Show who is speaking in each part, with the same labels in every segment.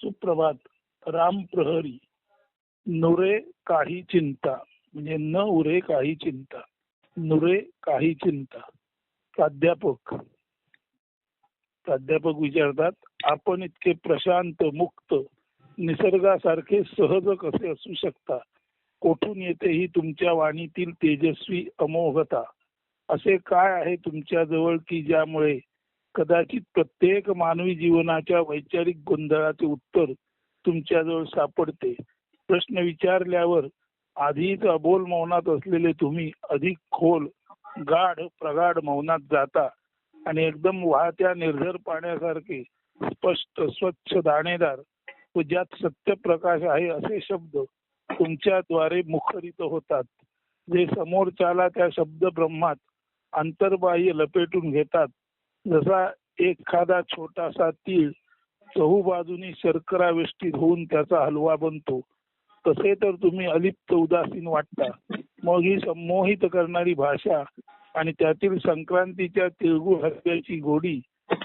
Speaker 1: सुप्रभात राम प्रहरी. नुरे काही चिंता. म्हणजे न उरे काही चिंता. नुरे काही चिंता. प्राध्यापक. प्राध्यापक विचारतात आपण इतके प्रशांत मुक्त निसर्गासारखे सहज कसे असू शकता? कोठून येते ही तुमच्या वाणीतील तेजस्वी अमोघता? असे काय आहे तुमच्या जवळ की ज्यामुळे कदाचित प्रत्येक मानवी जीवनाच्या वैचारिक गोंधळाचे उत्तर तुमच्याजवळ सापडते. प्रश्न विचारल्यावर आधीच अबोल मौनात असलेले तुम्ही अधिक खोल गाढ प्रगाढ मौनात जाता आणि एकदम वाहत्या निर्झर पाण्यासारखे स्पष्ट स्वच्छ दाणेदार व ज्यात सत्य प्रकाश आहे असे शब्द तुमच्याद्वारे मुखरित होतात. जे समोरच्याला त्या शब्द ब्रह्मात अंतर्बाह्य लपेटून घेतात. जसा एखादा छोटासा तीळ चहूबाजूनी शर्करा वेष्टीत होऊन त्याचा हलवा बनतो तसे तर तुम्ही अलिप्त उदासीन वाटता. मग ही संमोहित करणारी भाषा आणि त्यातील संक्रांतीच्या तिळगुळ हलव्याची गोडी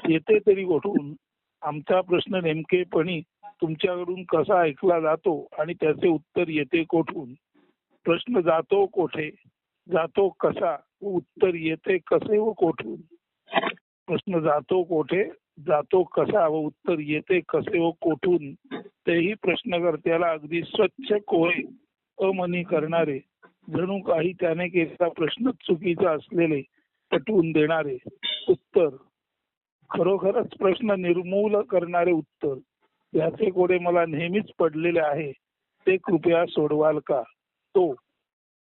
Speaker 1: येते तरी गोठून आमचा प्रश्न नेमकेपणी तुमच्याकडून कसा ऐकला जातो आणि त्याचे उत्तर येते कोठून? प्रश्न जातो कोठे? जातो कसा? उत्तर येते कसे व कोठून? प्रश्न जातो कोठे? जातो कसा व उत्तर येते कसे व कोठून? तेही प्रश्नकर्त्याला अगदी स्वच्छ कोळे अमनी करणारे. जणू काही त्याने केलेला प्रश्न चुकीचा असलेले पटवून देणारे. उत्तर. खरोखरच प्रश्न निर्मूल करणारे उत्तर. याचे कोडे मला नेहमीच पडलेले आहे. ते कृपया सोडवाल का? तो.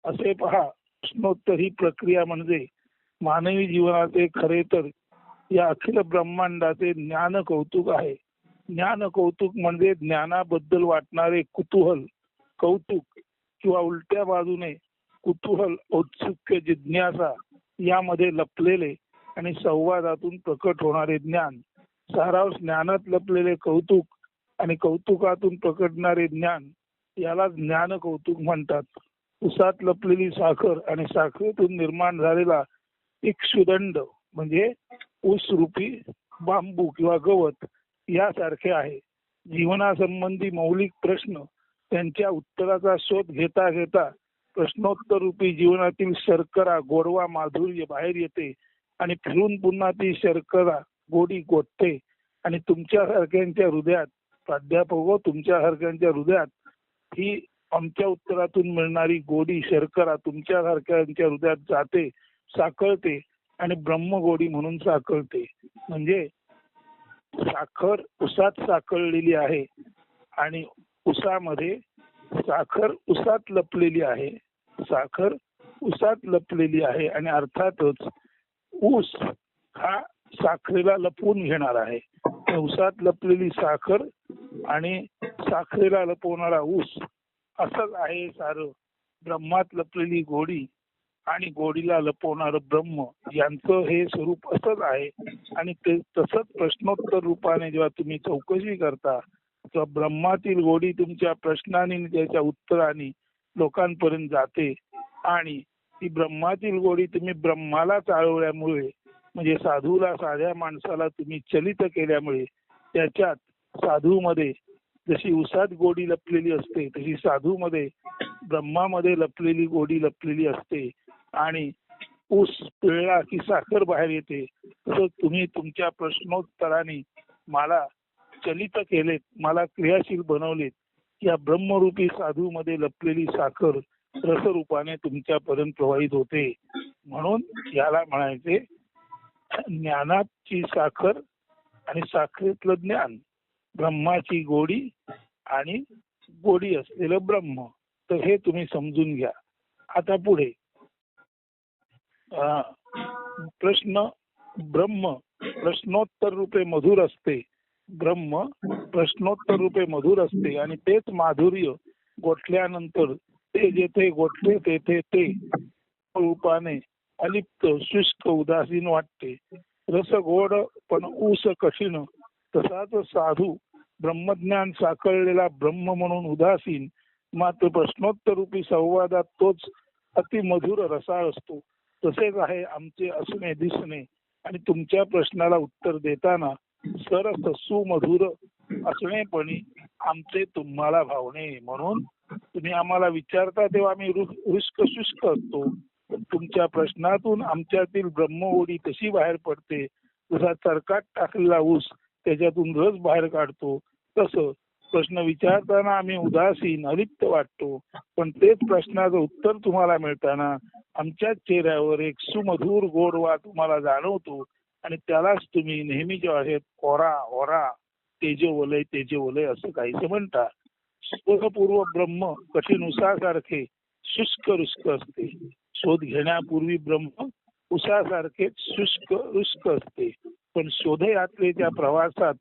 Speaker 1: असे पहा. प्रश्नोत्तर ही प्रक्रिया म्हणजे मानवी जीवनाचे खरे तर या अखिल ब्रह्मांडाचे ज्ञान कौतुक आहे. ज्ञान कौतुक म्हणजे ज्ञानाबद्दल वाटणारे कुतूहल कौतुक किंवा उलट्या बाजूने कुतूहल औत्सुक्य जिज्ञासा यामध्ये लपलेले आणि संवादातून प्रकट होणारे ज्ञान सारांश ज्ञानात लपलेले कौतुक आणि कौतुकातून प्रकटणारे ज्ञान याला ज्ञान कौतुक म्हणतात. उसात लपलेली साखर आणि साखरेतून निर्माण झालेला इक्षुदंड म्हणजे ऊस रुपी बांबू किंवा गवत यासारखे आहे. जीवनासंबंधी मौलिक प्रश्न त्यांच्या उत्तराचा शोध घेता घेता प्रश्नोत्तर रूपी जीवनातील शर्करा गोडवा माधुर्य बाहेर येते आणि फिरून पुन्हा ती शर्करा गोडी गोठते आणि तुमच्यासारख्यांच्या हृदयात प्राध्यापक हो, तुमच्यासारख्यांच्या हृदयात ही आमच्या उत्तरातून मिळणारी गोडी शर्करा तुमच्यासारख्यांच्या हृदयात जाते साकळते आणि ब्रह्मगोडी म्हणून साकळते. म्हणजे साखर उसात साकळलेली आहे आणि उसामध्ये साखर उसात लपलेली आहे. साखर उसात लपलेली आहे आणि अर्थातच ऊस हा साखरेला लपवून घेणार आहे. उसात लपलेली साखर आणि साखरेला लपवणारा ऊस असंच आहे सार. ब्रह्मात लपलेली गोडी आणि गोडीला लपवणार ब्रह्म यांचं हे स्वरूप असंच आहे. आणि ते तसंच प्रश्नोत्तर रूपाने जेव्हा तुम्ही चौकशी करता तेव्हा ब्रह्मातील गोडी तुमच्या प्रश्नाने त्याच्या उत्तराने लोकांपर्यंत जाते. आणि ती ब्रह्मातील गोडी तुम्ही ब्रह्माला चालवल्यामुळे म्हणजे साधूला साध्या माणसाला तुम्ही चलित केल्यामुळे त्याच्यात साधूमध्ये जशी उसात गोडी लपलेली असते तशी साधूमध्ये ब्रह्मामध्ये लपलेली गोडी लपलेली असते. आणि ऊस पिळला की साखर बाहेर येते. तसं तुम्ही तुमच्या प्रश्नोत्तराने मला चलित केलेत मला क्रियाशील बनवलेत. या ब्रह्मरूपी साधू मध्ये लपलेली साखर रसरूपाने तुमच्यापर्यंत प्रवाहित होते. म्हणून याला म्हणायचे ज्ञानाची साखर आणि साखरेतलं ज्ञान ब्रह्माची गोडी आणि गोडी असलेलं ब्रह्म. तर हे तुम्ही समजून घ्या. आता पुढे प्रश्न ब्रह्म प्रश्नोत्तर रूपे मधुर असते. ब्रह्म प्रश्नोत्तर रूपे मधुर असते आणि तेच माधुर्य गोठल्यानंतर ते जेथे गोठले तेथे ते रूपाने अलिप्त शुष्क उदासीन वाटते. रस गोड पण ऊस कठीण तसाच साधू ब्रह्मज्ञान साकळलेला ब्रह्म म्हणून उदासीन मात्र प्रश्नोत्तर रूपी संवादात तोच अतिमधुर रसाळ असतो. तसेच आहे आमचे असणे दिसणे आणि तुमच्या प्रश्नाला उत्तर देताना सरस सुमधुर असणेपणी आमचे तुम्हाला भावणे म्हणून तुम्ही आम्हाला विचारता तेव्हा आम्ही रुष्क शुष्क असतो. तुमच्या प्रश्नातून आमच्यातील ब्रह्मओढी कशी बाहेर पडते? जसा चरकात टाकलेला ऊस त्याच्यातून रस बाहेर काढतो. तसं प्रश्न विचारताना आम्ही उदासीन अलिप्त वाटतो. पण तेच प्रश्नाचं उत्तर तुम्हाला मिळताना आमच्याच चेहऱ्यावर एक सुमधुर गोडवा तुम्हाला जाणवतो आणि त्यालाच तुम्ही नेहमी जे आहेत ओरा ओरा तेजोवलय तेजोवलय असं काहीसं म्हणता. स्वपूर्व ब्रह्म कठीण उसासारखे शुष्क रुष्क असते. शोध घेण्यापूर्वी ब्रह्म उसासारखे शुष्क रुष्क असते. पण शोधयात्रेच्या प्रवासात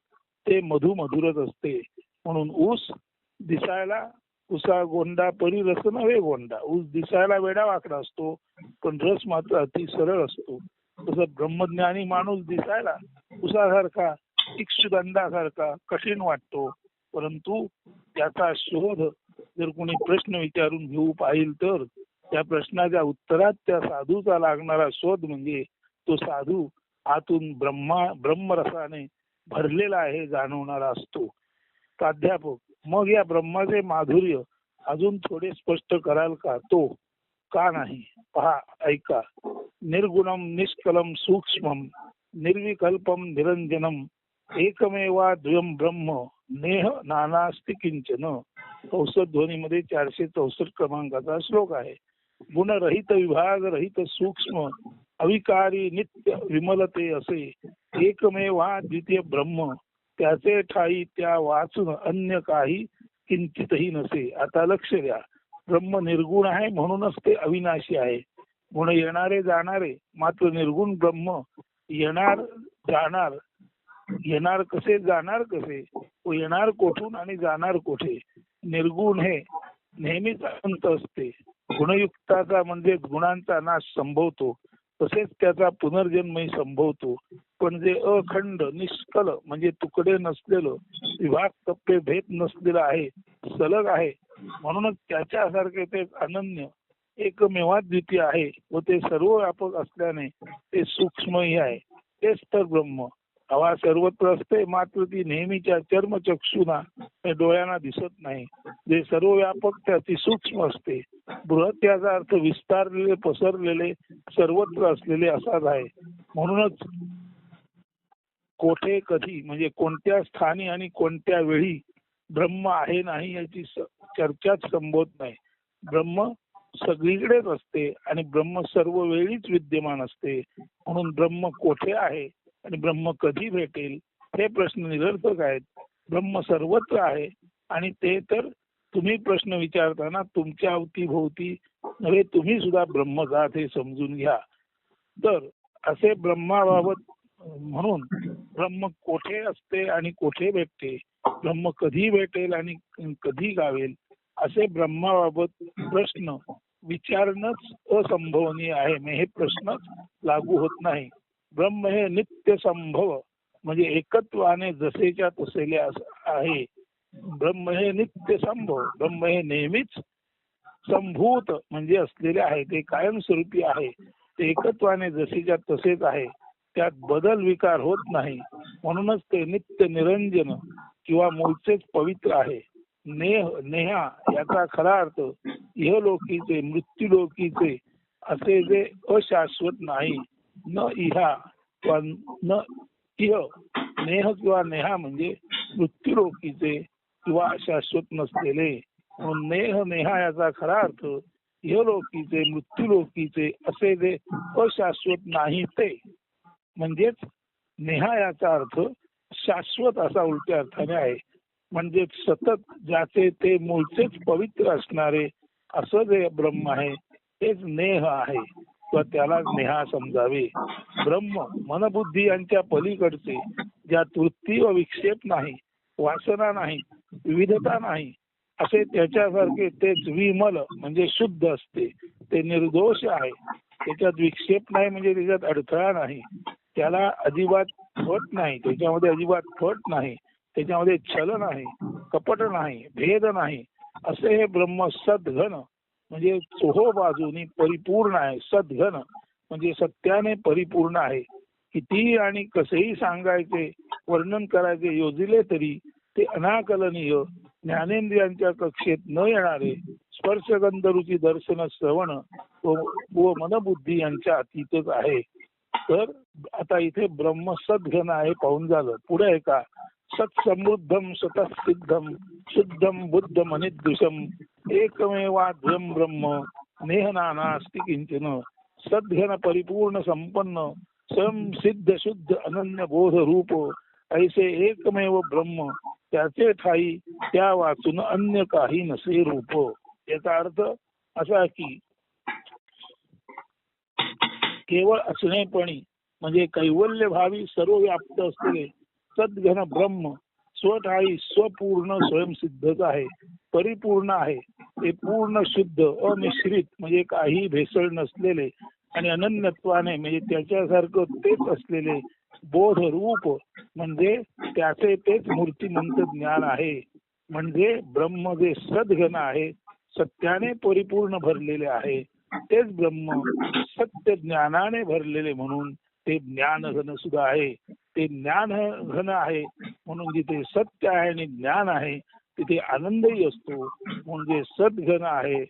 Speaker 1: ते मधुमधुरच असते. म्हणून ऊस दिसायला उसा गोंडा परी रस नव्हे गोंडा. ऊस दिसायला वेडा वाकडा असतो पण रस मात्र अति सरळ असतो. तसं ब्रह्मज्ञानी माणूस दिसायला उसासारखा इक्षुदंडासारखा कठीण वाटतो. परंतु त्याचा शोध जर कोणी प्रश्न विचारून घेऊ पाहिल तर त्या प्रश्नाच्या उत्तरात त्या साधूचा लागणारा शोध म्हणजे तो साधू आतून ब्रह्मा ब्रह्मरसाने भरलेला आहे जाणवणारा असतो. प्राध्यापक मग या ब्रह्माचे माधुर्य अजून थोडे स्पष्ट कराल का? तो का नाही? पहा ऐका. निर्गुणम निष्कलम सूक्ष्मम निर्विकल्पम निरंजनम एकमेवा द्वयम ब्रह्म नेह नानास्ति किंचन औषध ध्वनीमध्ये चारशे चौसष्ट क्रमांकाचा श्लोक आहे. गुणरहित विभाग रहित सूक्ष्म अविकारी नित्य विमलते असे एकमेवा द्वितीय ब्रह्म त्याचे ठाई त्या वाचून अन्य काही किंचितही नसे. आता लक्ष द्या. ब्रह्म निर्गुण आहे म्हणूनच ते अविनाशी आहे. गुण येणारे जाणारे मात्र निर्गुण ब्रह्म येणार जाणार. येणार कसे जाणार कसे? व येणार कोठून आणि जाणार कोठे? निर्गुण हे नेहमीच अंत असते. गुणयुक्ताचा म्हणजे गुणांचा नाश संभवतो. तसेच त्याचा पुनर्जन्मही संभवतो. पण जे अखंड निष्कल म्हणजे तुकडे नसलेलं विभाग टप्पे भेद नसलेलं आहे सलग आहे म्हणूनच त्याच्यासारखे ते अनन्य एकमेवा द्वितीय आहे व ते सर्व व्यापक असल्याने ते सूक्ष्मही आहे. तेच तर ब्रह्म. हवा सर्वत्र असते मात्र ती नेहमीच्या चर्मचक्षुना डोळ्यांना दिसत नाही. जे सर्व व्यापक त्याची सूक्ष्म असते. बृहत याचा अर्थ विस्तारलेले पसरलेले सर्वत्र असलेले असाच आहे. म्हणूनच कोठे कधी म्हणजे कोणत्या स्थानी आणि कोणत्या वेळी ब्रह्म आहे नाही याची चर्चाच संबोध नाही. ब्रह्म सगळीकडेच असते आणि ब्रह्म सर्व वेळीच विद्यमान असते. म्हणून ब्रह्म कोठे आहे आणि ब्रह्म कधी भेटेल हे प्रश्न निरर्थक आहेत. ब्रह्म सर्वत्र आहे आणि ते तर तुम्ही प्रश्न विचारताना तुमच्या अवतीभोवती नव्हे तुम्ही सुद्धा ब्रह्मजात हे समजून घ्या. तर असे ब्रह्माबाबत म्हणून ब्रह्म कोठे असते आणि कोठे भेटते? ब्रह्म कधी भेटेल आणि कधी गावेल? असे ब्रह्माबाबत प्रश्न विचारणंच असंभवनीय आहे. म्हणजे हे प्रश्नच लागू होत नाही. ब्रह्म हे नित्य संभव म्हणजे एकत्वाने जसेच्या तसेले आहे. ब्रह्म हे नित्य संभव ब्रह्म हे नेहमीच संभूत म्हणजे असलेले आहे. ते कायमस्वरूपी आहे. ते एकत्वाने जसेच्या तसेच आहे. त्यात बदल विकार होत नाही. म्हणूनच ते नित्य निरंजन किंवा मूळचेच पवित्र आहे. नेह नेहा याचा खरा अर्थ इहलोकीचे मृत्यूलोकीचे असे जे अशाश्वत नाही. न इहा किंवा न इह नेह किंवा नेहा म्हणजे मृत्यूलोकीचे किंवा शाश्वत नसलेले. म्हणून नेह नेहा याचा खरा अर्थ इहलोकीचे मृत्यूलोकीचे असे जे अशाश्वत नाही ते. म्हणजेच नेहा याचा अर्थ शाश्वत असा उलट्या अर्थाने आहे. म्हणजे सतत ज्याचे ते मूळचेच पवित्र असणारे असं जे ब्रह्म आहे तेच नेह आहे. किंवा त्याला नेहा समजावे. ब्रह्म मनबुद्धी यांच्या पलीकडचे ज्यात वृत्ती व विक्षेप नाही वासना नाही विविधता नाही असे त्याच्यासारखे तेच विमल म्हणजे शुद्ध असते. ते निर्दोष आहे. त्याच्यात विक्षेप नाही म्हणजे त्याच्यात अडथळा नाही. त्याला अजिबात फट नाही. त्याच्यामध्ये अजिबात फट नाही. त्याच्यामध्ये छल नाही कपट नाही भेद नाही. असे हे ब्रह्म सद्घन म्हणजे चोहो बाजूनी परिपूर्ण आहे सद्घन म्हणजे सत्याने परिपूर्ण आहे. कितीही आणि कसेही सांगायचे वर्णन करायचे योजिले तरी ते अनाकलनीय ज्ञानेंद्रियांच्या कक्षेत न येणारे स्पर्शगंधरूची दर्शन श्रवण व व मनबुद्धी यांच्या अतीतच आहे. तर आता इथे ब्रह्म सद्घन आहे पाहून झालं. पुढे आहे का? सत्समृद्धम सिद्धम शुद्धम बुद्धम अनिदृशम एकमेवाद्वयम ब्रह्म नेहनानास्ति किंचन सद्घन परिपूर्ण संपन्न स्वयं सिद्ध शुद्ध अनन्य बोध रूप ऐसे एकमेव ब्रह्म त्याचे ठाई त्या वाचून अन्य काही नसे रूप. याचा अर्थ असा की केवळ असणेपणी म्हणजे कैवल्य भावी सर्व व्याप्त असलेले सद्घन ब्रह्म स्वठाई स्वपूर्ण स्वयंसिद्धच आहे परिपूर्ण आहे. ते पूर्ण शुद्ध अमिश्रित म्हणजे काही भेसळ नसलेले आणि अनन्यत्वाने म्हणजे त्याच्यासारखं तेच असलेले बोध रूप म्हणजे त्याचे तेच मूर्तिमंत ज्ञान आहे. म्हणजे ब्रह्म जे सद्घन आहे सत्याने परिपूर्ण भरलेले आहे. तेच ब्रह्म सत्य ज्ञानाने भरलेले म्हणून ते ज्ञान घन सुद्धा आहे. ते ज्ञान घन आहे म्हणून जिथे सत्य आहे आणि ज्ञान आहे तिथे आनंदही असतो. म्हणजे सद्घन आहे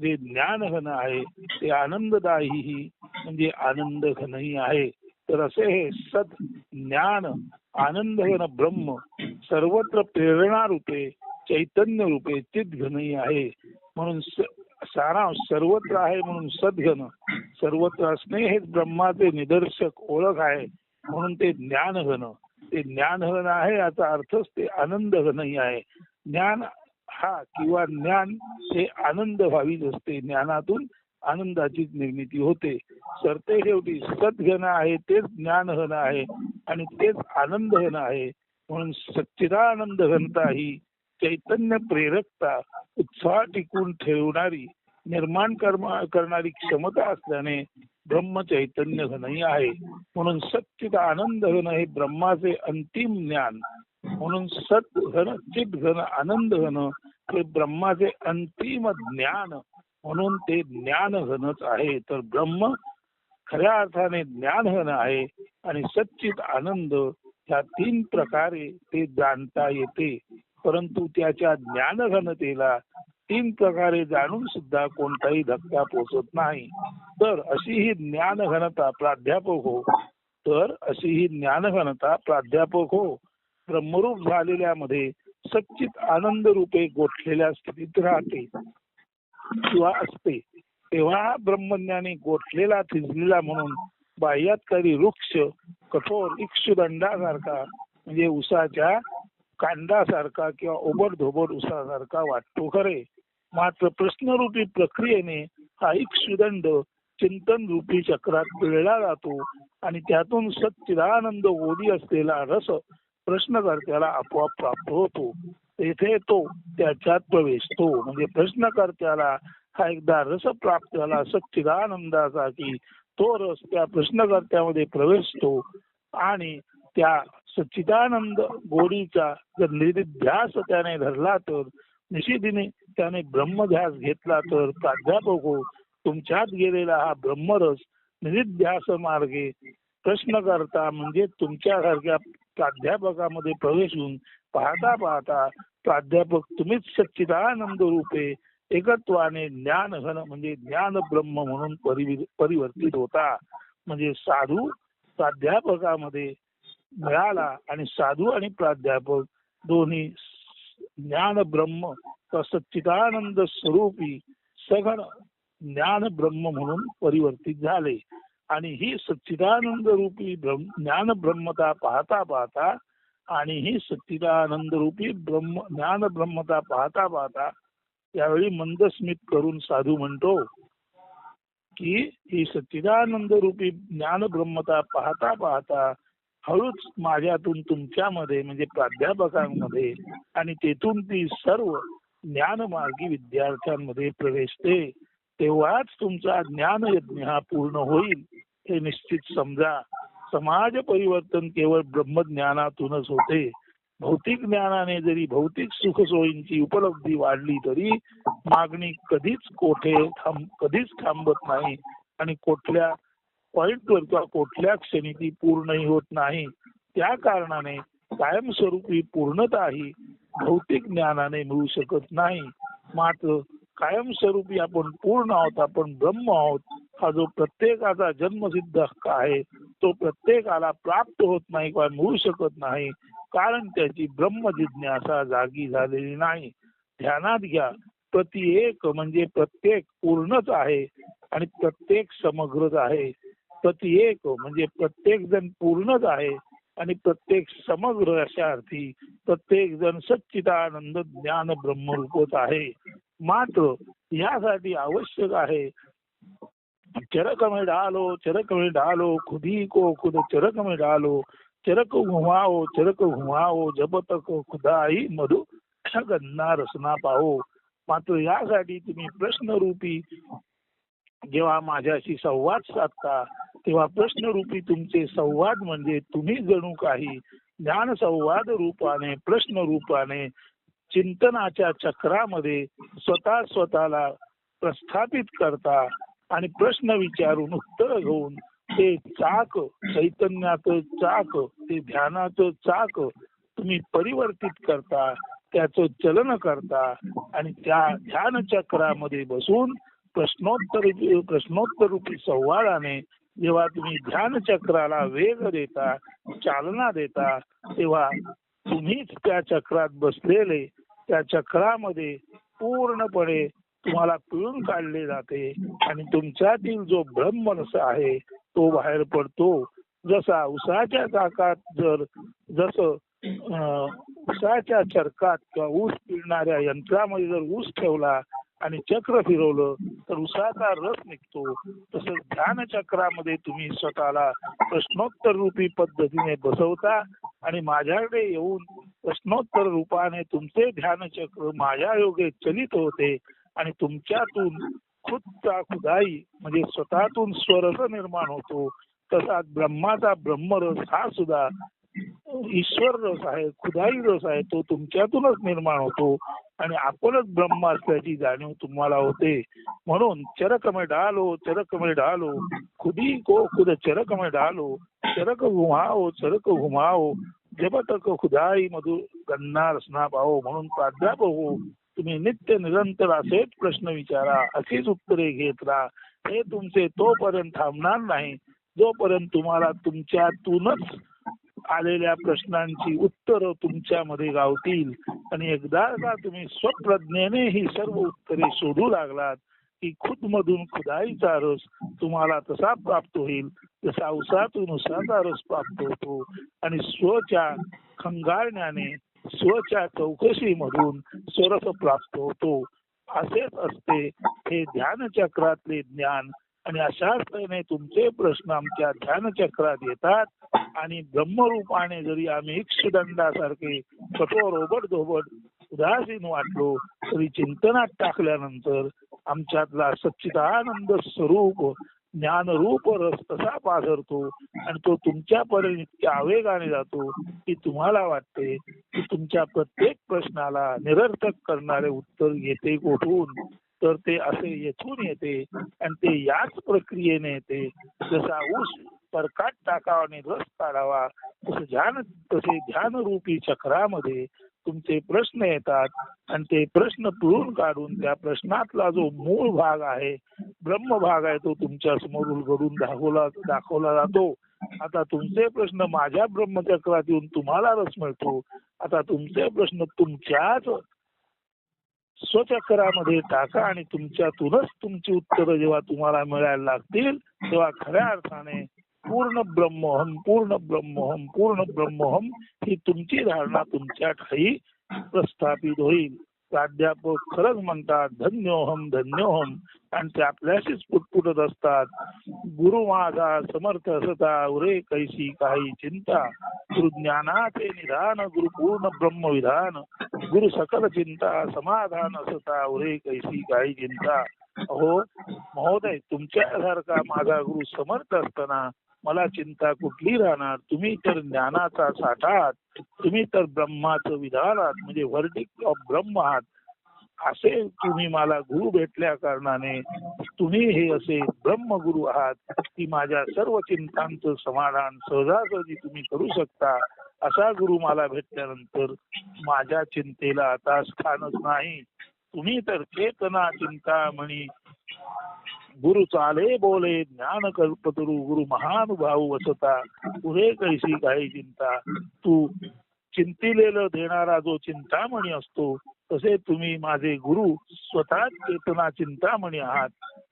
Speaker 1: जे ज्ञान घन आहे ते आनंददायी म्हणजे आनंद घनही आहे. तर असे हे सत ज्ञान आनंद घन ब्रह्म सर्वत्र प्रेरणा रूपे चैतन्य रूपे चित घनही आहे. म्हणून सारांश सर्वत्र आहे म्हणून सद्घन सर्वत्र असणे हेच ब्रह्माचे निदर्शक ओळख आहे म्हणून ते ज्ञान घन ते ज्ञान घन आहे याचा अर्थच ते आनंद घनही आहे. ज्ञान हा किंवा ज्ञान हे आनंद व्हावीच असते. ज्ञानातून आनंदाची निर्मिती होते. सरते शेवटी सद्घन आहे तेच ज्ञान घन आहे आणि तेच आनंद घन आहे. म्हणून सच्चिदानंद घनता ही चैतन्य प्रेरकता उत्साह टिकून ठेवणारी निर्माण करणारी क्षमता असल्याने ब्रह्म चैतन्य घनही आहे. म्हणून सच्चित आनंद घन हे ब्रह्माचे अंतिम ज्ञान. म्हणून सत घन चित घन आनंद घन हे ब्रह्माचे अंतिम ज्ञान. म्हणून ते ज्ञान घनच आहे. तर ब्रह्म खऱ्या अर्थाने ज्ञान घन आहे आणि सच्चित आनंद ह्या तीन प्रकारे ते जाणता येते. परंतु त्याच्या ज्ञान घनतेला तीन प्रकारे जाणून सुद्धा कोणताही धक्का पोचत नाही. तर अशी ही ज्ञान घनता प्राध्यापक हो. तर अशी ही ज्ञान घनता प्राध्यापक हो. ब्रह्मरूप झालेल्या मध्ये सच्चित आनंद रूपे गोठलेल्या स्थितीत राहते. किंवा असते. तेव्हा ब्रह्मज्ञानी गोठलेला थिजलेला म्हणून बाह्यात काही वृक्ष कठोर इक्षुदंडासारखा म्हणजे उसाच्या कांदासारखा किंवा ओबड धोबड उसासारखा वाटतो खरे. मात्र प्रश्नरूपी प्रक्रियेने हा इक्षुदंड चिंतन रूपी चक्रात पिळला जातो आणि त्यातून सच्चिदानंद ओढी असलेला रस प्रश्नकर्त्याला आपोआप प्राप्त होतो. तेथे तो त्याच्यात प्रवेशतो. म्हणजे प्रश्नकर्त्याला हा एकदा रस प्राप्त झाला सच्चिदानंदासाठी तो रस त्या प्रश्नकर्त्यामध्ये प्रवेशतो आणि त्या सच्चिदानंद गोडीचा जर निर्ध्यास त्याने धरला तर निषेधीने त्याने ब्रह्मध्यास घेतला तर प्राध्यापक हो तुमच्यात गेलेला हा ब्रह्मरस निरिध्यास मार्गे प्रश्न करता म्हणजे तुमच्यासारख्या प्राध्यापकामध्ये प्रवेश होऊन पाहता पाहता प्राध्यापक तुम्हीच सच्चिदानंद रूपे एकत्वाने ज्ञान घन म्हणजे ज्ञान ब्रह्म म्हणून परिवर्तित होता. म्हणजे साधू प्राध्यापकामध्ये मिळाला आणि साधू आणि प्राध्यापक दोन्ही ज्ञान ब्रह्म सच्चिदानंद स्वरूपी सघन ज्ञान ब्रह्म म्हणून परिवर्तित झाले. आणि ही सच्चिदानंद रूपी ज्ञान ब्रह्मता पाहता पाहता आणि ही सच्चिदानंद रूपी ब्रह्म ज्ञान ब्रह्मता पाहता पाहता यावेळी मंदस्मित करून साधू म्हणतो की ही सच्चिदानंद रूपी ज्ञान ब्रह्मता पाहता पाहता हळूच माझ्यातून तुमच्यामध्ये म्हणजे प्राध्यापकांमध्ये आणि तेथून ती सर्व ज्ञानमार्गी विद्यार्थ्यांमध्ये प्रवेशते तेव्हाच तुमचा ज्ञान यज्ञ हा पूर्ण होईल. हे निश्चित समजा. समाज परिवर्तन केवळ ब्रह्मज्ञानातूनच होते. भौतिक ज्ञानाने जरी भौतिक सुखसोयींची उपलब्धी वाढली तरी मागणी कधीच कोठे थांब कधीच थांबत नाही आणि कुठल्या पॉईंटवर किंवा कुठल्या क्षणी ती पूर्णही होत नाही त्या कारणाने कायमस्वरूपी पूर्णता ही भौतिक ज्ञानाने मिळू शकत नाही. मात्र कायमस्वरूपी आपण पूर्ण आहोत आपण ब्रह्म आहोत हा जो प्रत्येकाचा जन्मसिद्ध हक्क आहे तो प्रत्येकाला प्राप्त होत नाही किंवा मिळू शकत नाही कारण त्याची ब्रह्म जिज्ञासा जागी झालेली नाही. ध्यानात घ्या प्रति एक म्हणजे प्रत्येक पूर्णच आहे आणि प्रत्येक समग्रच आहे. प्रति एक हो. म्हणजे प्रत्येक जण पूर्णच आहे आणि प्रत्येक समग्र अशा अर्थी प्रत्येक जण सच्चिदानंद ज्ञान ब्रह्मरूपच आहे. मात्र यासाठी आवश्यक आहे चरक में डालो चरक में डालो खुदी को खुद चरक में डालो चरक घुमाओ चरक घुमाओ जब तक खुदाई मधु गन्ना रसना पाहो. मात्र यासाठी तुम्ही प्रश्नरूपी जेव्हा माझ्याशी संवाद साधता तेव्हा प्रश्नरूपी तुमचे संवाद म्हणजे तुम्ही जणू काही. ज्ञान संवाद रूपाने प्रश्न रूपाने चिंतनाच्या चक्रामध्ये स्वतः स्वतःला प्रस्थापित करता आणि प्रश्न विचारून उत्तर घेऊन ते चाक चैतन्याचं चाक ते ध्यानाचं चाक तुम्ही परिवर्तित करता त्याचं चलन करता आणि त्या ध्यान चक्रामध्ये बसून प्रश्नोत्तर प्रश्नोत्तर रूपी संवादाने जेव्हा तुम्ही ध्यान चक्राला वेग देता चालना देता तेव्हा तुम्हीच त्या चक्रात बसलेले त्या चक्रामध्ये पूर्णपणे तुम्हाला पिळून काढले जाते आणि तुमच्यातील जो ब्रह्मनस आहे तो बाहेर पडतो. जसा उसाच्या चाकात जर जसं उसाच्या चरकात किंवा ऊस पिळणाऱ्या यंत्रामध्ये जर ऊस ठेवला आणि चक्र फिरवलं तर उसाचा रस निघतो. तसंच ध्यान चक्रामध्ये तुम्ही स्वतःला प्रश्नोत्तर रूपी पद्धतीने बसवता आणि माझ्याकडे येऊन प्रश्नोत्तर रूपाने तुमचे ध्यान चक्र माझ्या योगे चलित होते आणि तुमच्यातून खुदचा खुदाई म्हणजे स्वतःतून स्वरस निर्माण होतो. तसाच ब्रह्माचा ब्रह्मरस हा सुद्धा ईश्वर रस आहे खुदाई रस आहे तो तुमच्यातूनच निर्माण होतो आणि आपणच ब्रह्म असल्याची जाणीव तुम्हाला होते. म्हणून चरक में डालो चरक डालो खुदी को खुद चरक डालो चरक घुमाओ चरक घुमाओ जब तक खुदाई मधुर गन्ना रसना पाहो म्हणून प्राध्यापक हो तुम्ही नित्य निरंतर असेच प्रश्न विचारा अशीच उत्तरे घेत राहा. हे तुमचे तोपर्यंत थांबणार नाही जोपर्यंत तुम्हाला तुमच्यातूनच आलेल्या प्रश्नांची उत्तरं तुमच्यामध्ये गावतील. आणि एकदा का तुम्ही स्वप्रज्ञेने ही सर्व उत्तरे शोधू लागलात की खुद मधून खुदाईचा रस तुम्हाला तसा प्राप्त होईल जसा उसातून उसाचा रस प्राप्त होतो. आणि स्वच्या खंगाळण्याने स्वच्या चौकशीमधून स्वरस प्राप्त होतो. असेच असते हे ध्यानचक्रातले ज्ञान आणि अशाच तऱ्हेने तुमचे प्रश्न आमच्या ध्यानचक्रात येतात आणि ब्रह्मरूपाने जरी आम्ही इक्षदंडासारखे कठोर ओबड धोबड उदासीन वाटलो तरी चिंतनात टाकल्यानंतर आमच्यातला सच्चिदानंद स्वरूप ज्ञानरूप रस तसा पाझरतो आणि तो तुमच्यापर्यंत इतक्या आवेगाने जातो की तुम्हाला वाटते की तुमच्या प्रत्येक प्रश्नाला निरर्थक करणारे उत्तर येते कोठून? तर ते असे येथून येते आणि ते याच प्रक्रियेने येते. जसा ऊस परकाट टाकावा आणि रस काढावा तसं ध्यान तसे ध्यानरूपी चक्रामध्ये तुमचे प्रश्न येतात आणि ते प्रश्न पिळून काढून त्या प्रश्नातला जो मूळ भाग आहे ब्रह्म भाग आहे तो तुमच्यासमोर उलगडून दाखवला दाखवला जातो. आता तुमचे प्रश्न माझ्या ब्रह्मचक्रात येऊन तुम्हाला रस मिळतो. आता तुमचे प्रश्न तुमच्याच स्वचक्रामध्ये टाका आणि तुमच्यातूनच तुमची उत्तरं जेव्हा तुम्हाला मिळायला लागतील तेव्हा खऱ्या अर्थाने पूर्ण ब्रह्मोहम पूर्ण ब्रह्मोहम पूर्ण ब्रह्मोहम ही तुमची धारणा तुमच्या ठाई प्रस्थापित होईल. प्राध्यापक खरंच म्हणतात धन्योहम धन्योहम. आणि ते आपल्याशीच पुटपुटत असतात. गुरु माझा समर्थ असता उरे कैसी काही चिंता. गुरु ज्ञानाचे निधान गुरु पूर्ण ब्रह्मविधान गुरु सकल चिंता समाधान असता उरे कैसी काही चिंता. अहो महोदय तुमच्यासारखा माझा गुरु समर्थ असताना मला चिंता कुठली राहणार? तुम्ही तर ज्ञानाचा साठा आहात तुम्ही तर ब्रह्माचं विधान आहात म्हणजे व्हर्डिक ऑफ ब्रह्म आहात. असे तुम्ही मला गुरु भेटल्या कारणाने तुम्ही हे असे ब्रह्मगुरु आहात की माझ्या सर्व चिंतांचं समाधान सहजासहजी तुम्ही करू शकता. असा गुरु मला भेटल्यानंतर माझ्या चिंतेला आता स्थानच नाही. तुम्ही तर चेतना चिंता म्हणी गुरु चाले बोले ज्ञान कल्पतरू गुरु महानुभाव वसता पुढे कैसी काही चिंता तू चिंतिलेलं देणारा जो चिंतामणी असतो तसे तुम्ही माझे गुरु स्वतः चेतना चिंतामणी आहात.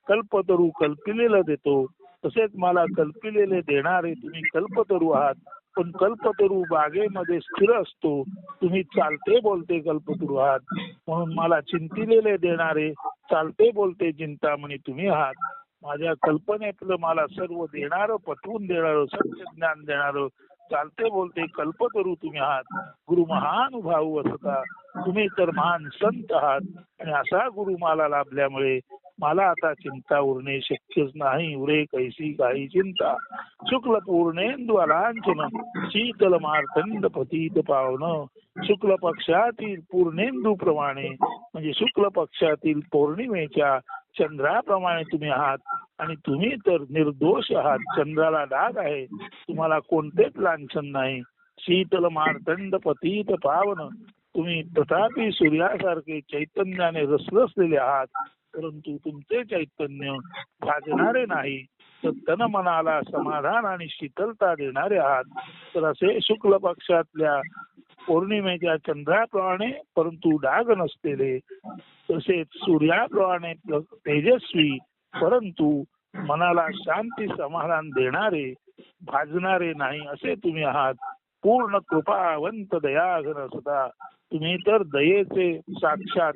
Speaker 1: कल्पतरू कल्पिलेलं देतो तसेच मला कल्पिलेले देणारे तुम्ही कल्पतरू आहात. पण कल्पतरू बागेमध्ये स्थिर असतो तुम्ही चालते बोलते कल्पतरू आहात. म्हणून मला चिंतिलेले देणारे चालते बोलते चिंतामणी तुम्ही आहात. माझ्या कल्पनेतलं मला सर्व देणारं पटवून देणारं सत्य ज्ञान देणारं चालते बोलते कल्पतरू तुम्ही आहात. गुरु महान भाऊ असता. तुम्ही तर महान संत आहात. आणि असा गुरु मला लाभल्यामुळे मला आता चिंता उरणे शक्यच नाही. उरे कैसी काही चिंता. शुक्ल पूर्णेंदू अलांछन शीतल मार्तंड पतीत पावन. शुक्ल पक्षातील पूर्णेंदू प्रमाणे म्हणजे शुक्ल पक्षातील पौर्णिमेच्या चंद्राप्रमाणे तुम्ही आहात आणि तुम्ही तर निर्दोष आहात. चंद्राला डाग आहे. तुम्हाला कोणतेच लांछन नाही. शीतल मार्तंड पतीत पावन. तुम्ही तथापि सूर्यासारखे चैतन्याने रसरसलेले आहात. परंतु तुमचे चैतन्य भाजणारे नाही. तर तन मनाला समाधान आणि शीतलता देणारे आहात. तर असे शुक्ल पक्षातल्या पौर्णिमेच्या चंद्राप्रमाणे परंतु डाग नसलेले तसेच सूर्याप्रमाणे तेजस्वी परंतु मनाला शांती समाधान देणारे भाजणारे नाही असे तुम्ही आहात. पूर्ण कृपावंत दयाघन सदा. तुम्ही तर दयेचे साक्षात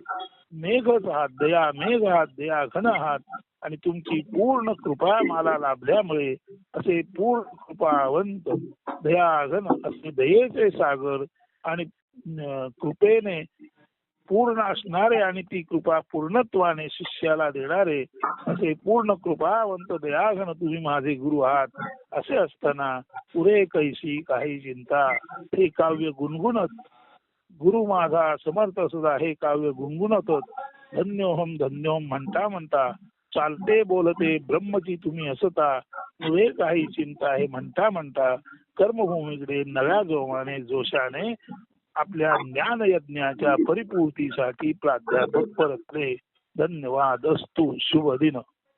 Speaker 1: मेघच आहात दया मेघ आहात दया घन आहात. आणि तुमची पूर्ण कृपा मला लाभल्यामुळे असे पूर्ण कृपावंत दयाघन असे दयेचे सागर आणि कृपेने पूर्ण असणारे आणि ती कृपा पूर्णत्वाने शिष्याला देणारे असे पूर्ण कृपावंत दयाघन तुम्ही माझे गुरु आहात. असे असताना पुरे कैसी काही चिंता. हे काव्य गुणगुणत. गुरु माझा समर्थ सुद्धा हे काव्य गुणगुणतच धन्योहम धन्योहम म्हणता म्हणता चालते बोलते ब्रह्मची तुम्ही असता पुढे काही चिंता हे म्हणता म्हणता कर्मभूमीकडे नव्या जोमाने जोशाने आपल्या ज्ञान यज्ञाच्या परिपूर्तीसाठी प्राध्यापक परतले. धन्यवाद अस्तु शुभ दिन.